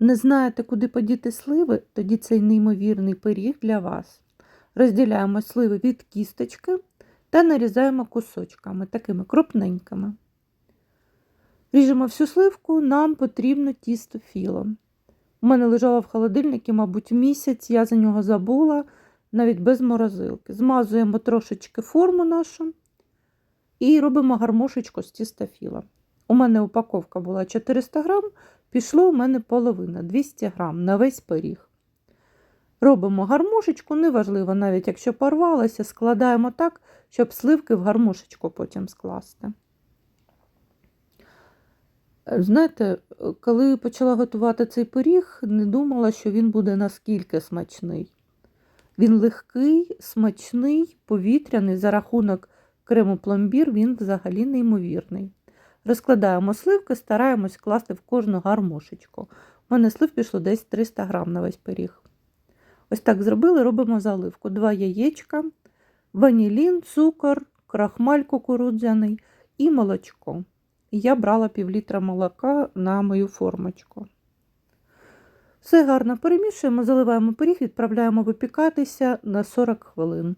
Не знаєте, куди подіти сливи? Тоді цей неймовірний пиріг для вас. Розділяємо сливи від кісточки та нарізаємо кусочками, такими крупненькими. Ріжемо всю сливку, нам потрібно тісто філо. У мене лежало в холодильнику, мабуть, місяць, я за нього забула, навіть без морозилки. Змазуємо трошечки форму нашу і робимо гармошечку з тіста філа. У мене упаковка була 400 грам, пішло у мене половина 200 грам на весь пиріг. Робимо гармошечку, неважливо, навіть якщо порвалося, складаємо так, щоб сливки в гармошечку потім скласти. Знаєте, коли почала готувати цей пиріг, не думала, що він буде наскільки смачний. Він легкий, смачний, повітряний, за рахунок крему пломбір він взагалі неймовірний. Розкладаємо сливки, стараємось класти в кожну гармошечку. У мене слив пішло десь 300 грам на весь пиріг. Ось так зробили, робимо заливку. Два яєчка, ванілін, цукор, крахмаль кукурудзяний і молочко. Я брала пів літра молока на мою формочку. Все гарно перемішуємо, заливаємо пиріг, відправляємо випікатися на 40 хвилин.